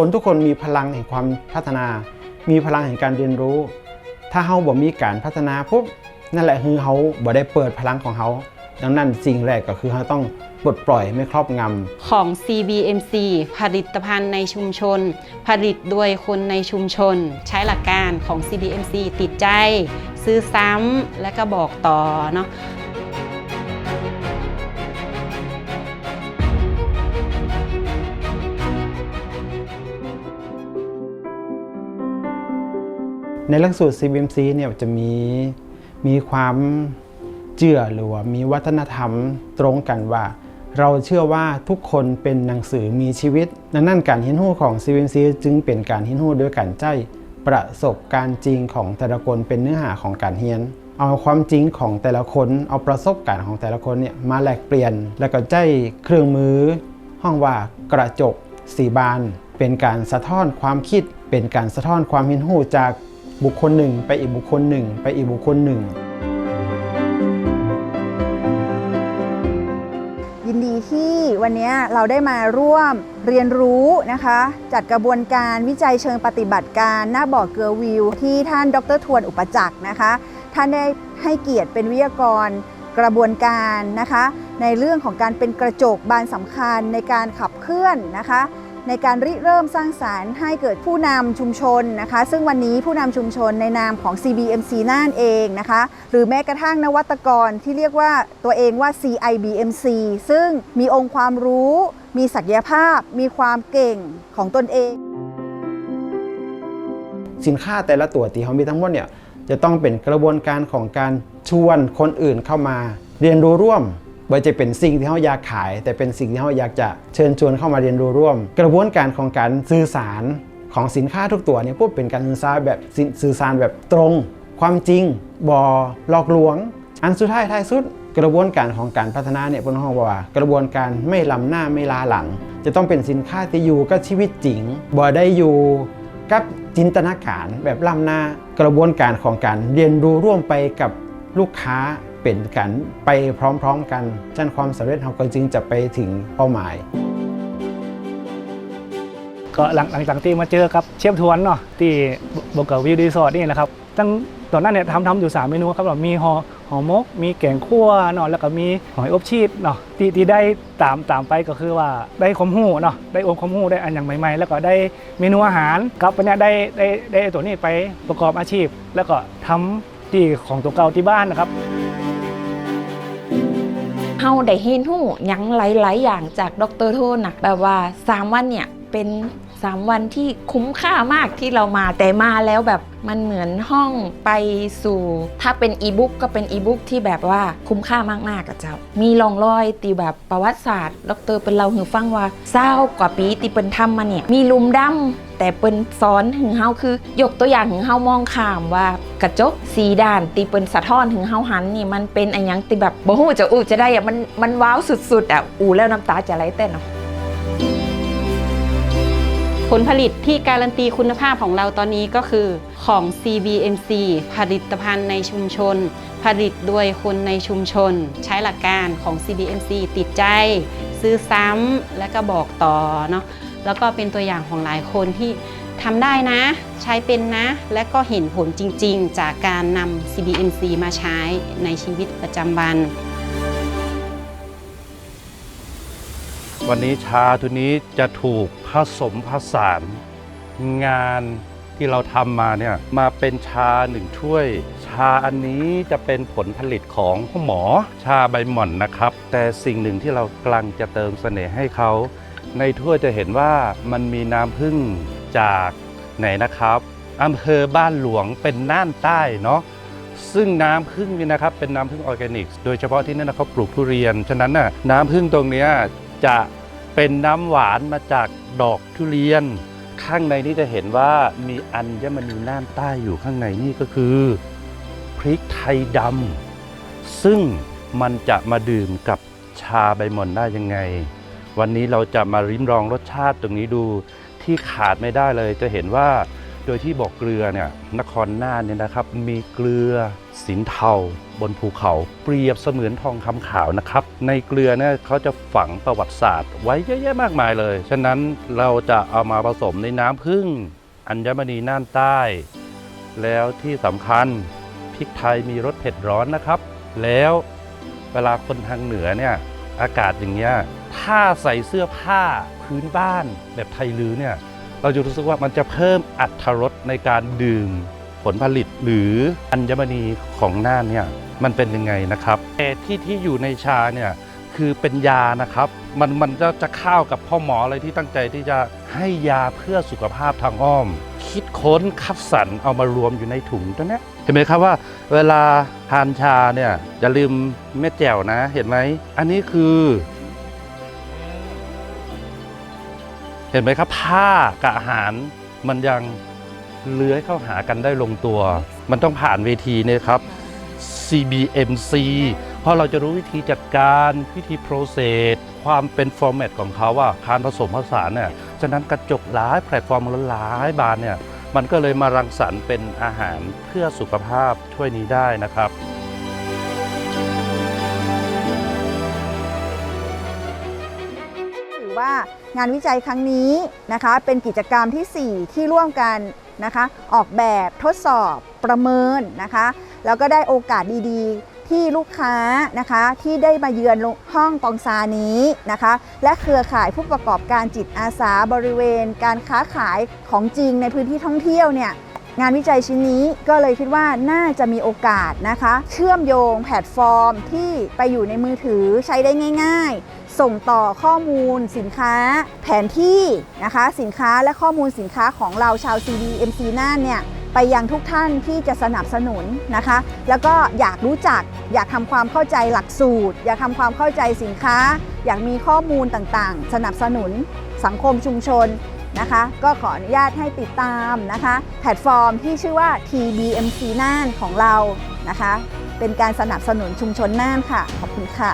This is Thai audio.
คนทุกคนมีพลังแห่งความพัฒนา มีพลังแห่งการเรียนรู้ ถ้าเฮาบ่มีการพัฒนาปุ๊บนั่นแหละคือเฮาบ่ได้เปิดพลังของเฮาดังนั้นสิ่งแรกก็คือเฮาต้องปลดปล่อยไม่ครอบงำ ของ CBMC ผลิตภัณฑ์ในชุมชน ผลิตโดยคนในชุมชน ใช้หลักการของ CBMC ติดใจ ซื้อซ้ำและก็บอกต่อเนาะ ในหลักสูตร CBMC เนี่ยจะมีมีความเชื่อหรือว่ามีวัฒนธรรมตรงกันว่า เราเชื่อว่าทุกคนเป็นหนังสือมีชีวิตดังนั้นการเห็นหู้ของ CBMC จึงเป็นการเห็นหู้ด้วยการใจประสบการณ์จริงของแต่ละคนเป็นเนื้อหาของการเรียน เอาความจริงของแต่ละคนเอาประสบการณ์ของแต่ละคนเนี่ยมาแลกเปลี่ยน แล้วก็ใจเครื่องมือ ห้องว่ากระจกสีบาน เป็นการสะท้อนความคิด เป็นการสะท้อนความเห็นหู้จาก บุคคลหนึ่งไปอีกบุคคลหนึ่ง ไปอีกบุคคลหนึ่ง ยินดีที่วันนี้เราได้มาร่วมเรียนรู้นะคะ จัดกระบวนการวิจัยเชิงปฏิบัติการหน้าบ่อเกลือวิว ที่ท่านดรทวนอุปจักรนะคะ ท่านได้ให้เกียรติเป็นวิทยากรกระบวนการนะคะ ในเรื่องของการเป็นกระจกบานสำคัญในการขับเคลื่อนนะคะ ในการริเริ่มสร้างสารรค์ให้เกิดผู้นำชุมชนนะคะ ซึ่งวันนี้ผู้นำชุมชนในนามของ CBMC นั่นเองนะคะ หรือแม้กระทั่งนวัตกรที่เรียกว่าตัวเองว่า CIBMC ซึ่งมีองค์ความรู้ มีศักยภาพ มีความเก่งของตนเอง สินค้าแต่ละตัวที่เขามีทั้งหมดเนี่ยจะต้องเป็นกระบวนการของการชวนคนอื่นเข้ามา เรียนรู้ร่วม ไม่จะเป็นสิ่งที่เขาอยากขาย แต่เป็นสิ่งที่เขาอยากจะเชิญชวนเข้ามาเรียนรู้ร่วม กระบวนการของการสื่อสารของสินค้าทุกตัวเนี่ยปุ๊บเป็นการสื่อสารแบบสิสื่อสารแบบตรง ความจริงบอหลอกลวง อันสุดท้ายท้ายสุด กระบวนการของการพัฒนาเนี่ยบนห้องบอกว่ากระบวนการไม่ล้ำหน้าไม่ลาหลัง จะต้องเป็นสินค้าที่อยู่กับชีวิตจริงบ่ได้อยู่กับจินตนาการแบบล้ำหน้ากระบวนการของการเรียนรู้ร่วมไปกับลูกค้า เป็นกันไปพร้อมๆกันจันความสำเร็จเราก็จึงจะไปถึงเป้าหมาย ก็หลังหลังจากที่มาเจอกับเชฟทวนเนาะที่บกวิวรีสอร์ทนี่แหละครับ ตั้งตอนนั้นเนี่ยทำทำอยู่ 3 เมนูครับเรามีห่อห่อมก มีแกงคั่วเนาะแล้วก็มีหอยอบชีสเนาะที่ที่ได้ตามตามไปก็คือว่าได้ความรู้เนาะได้อมความรู้ได้อันอย่างใหม่ๆ แล้วก็ได้เมนูอาหารกับอันเนี้ยได้ได้ได้ตัวนี้ไปประกอบอาชีพ แล้วก็ทำที่ของตัวเก่าที่บ้านนะครับ เฮาได้เห็นหู้ยังหลายๆอย่างจากดรโทนนะแบบว่า 3 วันเนี่ยเป็น 3 วันที่คุ้มค่ามากที่เรามา แต่มาแล้วแบบมันเหมือนห้องไปสู่ ถ้าเป็นอีบุ๊กก็เป็นอีบุ๊กที่แบบว่าคุ้มค่ามากๆกับเจ้า มีรองรอยตีแบบประวัติศาสตร์ดรเป็นเราหือฟังว่าเศร้ากว่าปีที่เป็นทำมาเนี่ย มีลุมดำแต่เปิ้นสอนถึงเฮาคือ ยกตัวอย่างถึงเฮามองข้ามว่ากระจกสีด้านตีเปิ้นสะท้อนถึงเฮาหันนี่มันเป็นอันหยังตีแบบบ่ฮู้จะอู้จะได้อะมันมันว้าวสุดๆอะอู้แล้วน้ำตาจะไหลเต้นเนาะ ผลผลิตที่การันตีคุณภาพของเราตอนนี้ก็คือของ CBMC ผลิตภัณฑ์ในชุมชน ผลิตโดยคนในชุมชน ใช้หลักการของ CBMC ติดใจ ซื้อซ้ำและก็บอกต่อเนาะแล้วก็เป็นตัวอย่างของหลายคนที่ทำได้นะ ใช้เป็นนะ และก็เห็นผลจริงๆ จากการนำ CBMC มาใช้ในชีวิตประจำวัน วันนี้ชาตัวนี้จะถูกผสมผสานงานที่เราทำมาเนี่ยมาเป็นชาหนึ่งถ้วย ชาอันนี้จะเป็นผลผลิตของพ่อหมอชาใบหม่อนนะครับ แต่สิ่งหนึ่งที่เรากำลังจะเติมเสน่ห์ให้เขา ในถ้วยจะเห็นว่ามันมีน้ำผึ้งจากไหนนะครับอำเภอบ้านหลวงเป็นน่านใต้เนาะซึ่งน้ำผึ้งนี่นะครับเป็นน้ำผึ้งออร์แกนิก โดยเฉพาะที่นั่นะเขาปลูกทุเรียน ฉะนั้นน่ะน้ำผึ้งตรงนี้ จะเป็นน้ำหวานมาจากดอกทุเรียน ข้างในนี่จะเห็นว่ามีอัญมณีน่านใต้อยู่ข้างในนี่ก็คือ พริกไทยดำซึ่งมันจะมาดื่มกับชาใบหม่อนได้ยังไง วันนี้เราจะมาริมรองรสชาติตรงนี้ดูที่ขาดไม่ได้เลยจะเห็นว่า โดยที่บอกเกลือเนี่ยนครน่านเนี่ยนะครับ มีเกลือสินเทาบนภูเขาเปรียบเสมือนทองคำขาวนะครับ ในเกลือเนี่ยเขาจะฝังประวัติศาสตร์ ไว้เยอะแยะมากมายเลย ฉะนั้นเราจะเอามาผสมในน้ำผึ้งอัญมณีน่านใต้ แล้วที่สำคัญพริกไทยมีรสเผ็ดร้อนนะครับ แล้วเวลาคนทางเหนือเนี่ยอากาศอย่างเงี้ยถ้าใส่เสื้อผ้าพื้นบ้านแบบไทยลือเนี่ย เราจะรู้สึกว่ามันจะเพิ่มอัตรรสในการดื่มผลผลิตหรืออัญมณีของน่านเนี่ยมันเป็นยังไงนะครับแต่ที่ที่อยู่ในชาเนี่ยคือเป็นยานะครับมันมันจะจะเข้ากับพ่อหมออะไรที่ตั้งใจที่จะให้ยาเพื่อสุขภาพทางอ้อม คิดค้นคัดสรรเอามารวมอยู่ในถุงตัวเนี้ยเห็นไหมครับว่า เวลาทานชาเนี่ยอย่าลืมเม็ดแจ่วนะเห็นไหมอันนี้คือ เห็นไหมครับผ้ากับอาหารมันยังเลื้อยเข้าหากันได้ลงตัว มันต้องผ่านเวทีเนี่ยครับ CBMC เพราะเราจะรู้วิธีจัดการวิธี process ความเป็นฟอร์แมตของเขาว่าการผสมผสานเนี่ยฉะนั้นกระจกหลายแพลตฟอร์มหลายบานเนี่ยมันก็เลยมารังสรรค์เป็นอาหารเพื่อสุขภาพถ้วยนี้ได้นะครับ งานวิจัยครั้งนี้นะคะเป็นกิจกรรมทีสี่ 4 ที่ร่วมกันนะคะออกแบบทดสอบประเมินนะคะแล้วก็ได้โอกาสดีๆ ที่ลูกค้านะคะที่ได้มาเยือนห้องกองซานี้นะคะและเครือข่ายผู้ประกอบการจิตอาสาบริเวณ การค้าขายของจริงในพื้นที่ท่องเที่ยวเนี่ยงานวิจัยชิ้นนี้ก็เลยคิดว่าน่าจะมีโอกาสนะคะ เชื่อมโยงแพลตฟอร์มที่ไปอยู่ในมือถือใช้ได้ง่าย ส่งต่อข้อมูลสินค้า แผนที่นะคะสินค้าและข้อมูลสินค้าของเราชาว CDMC น่านเนี่ยไปยังทุกท่านที่จะสนับสนุนนะคะ แล้วก็อยากรู้จักอยากทำความเข้าใจหลักสูตร อยากทำความเข้าใจสินค้า อยากมีข้อมูลต่างๆ สนับสนุนสังคมชุมชนนะคะ ก็ขออนุญาตให้ติดตามนะคะ แพลตฟอร์มที่ชื่อว่า TBMC น่านของเรานะคะ เป็นการสนับสนุนชุมชนน่านค่ะ ขอบคุณค่ะ